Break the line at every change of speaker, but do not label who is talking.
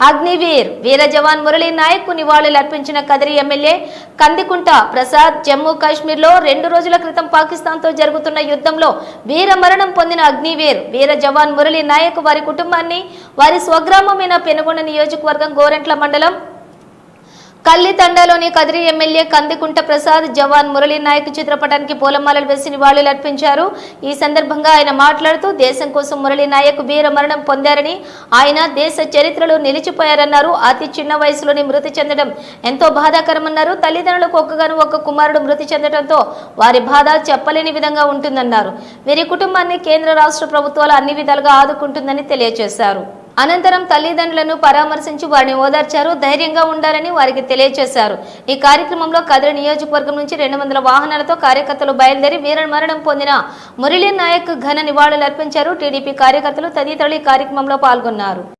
అగ్నివీర్ వీర జవాన్ మురళీ నాయక్కు నివాళులు అర్పించిన కదిరి ఎమ్మెల్యే కందికుంట ప్రసాద్ జమ్మూ కాశ్మీర్లో రెండు రోజుల క్రితం పాకిస్తాన్తో జరుగుతున్న యుద్ధంలో వీర మరణం పొందిన అగ్నివీర్ వీర జవాన్ మురళీ నాయక్ వారి కుటుంబాన్ని వారి స్వగ్రామమైన పెనుగొండ నియోజకవర్గం గోరెంట్ల మండలం కల్లితండలోని కదిరి ఎమ్మెల్యే కందికుంట ప్రసాద్ జవాన్ మురళీ నాయక్ చిత్రపటానికి పూలమాలలు వేసి నివాళులు అర్పించారు. ఈ సందర్భంగా ఆయన మాట్లాడుతూ దేశం కోసం మురళీ నాయక్ వీర మరణం పొందారని ఆయన దేశ చరిత్రలో నిలిచిపోయారన్నారు. అతి చిన్న వయసులోని మృతి చెందడం ఎంతో బాధాకరమన్నారు. తల్లిదండ్రులకు ఒక్కగాను ఒక్క కుమారుడు మృతి చెందడంతో వారి బాధ చెప్పలేని విధంగా ఉంటుందన్నారు. వీరి కుటుంబాన్ని కేంద్ర రాష్ట్ర ప్రభుత్వాలు అన్ని విధాలుగా ఆదుకుంటుందని తెలియజేశారు. అనంతరం తల్లిదండ్రులను పరామర్శించి వారిని ఓదార్చారు ధైర్యంగా ఉండాలని వారికి తెలియజేశారు. ఈ కార్యక్రమంలో కదిరి నియోజకవర్గం నుంచి రెండు వందల వాహనాలతో కార్యకర్తలు బయలుదేరి వీరమరణం పొందిన మురళీ నాయక్ ఘన నివాళులు అర్పించారు టీడీపీ కార్యకర్తలు తదితరులు ఈ కార్యక్రమంలో పాల్గొన్నారు.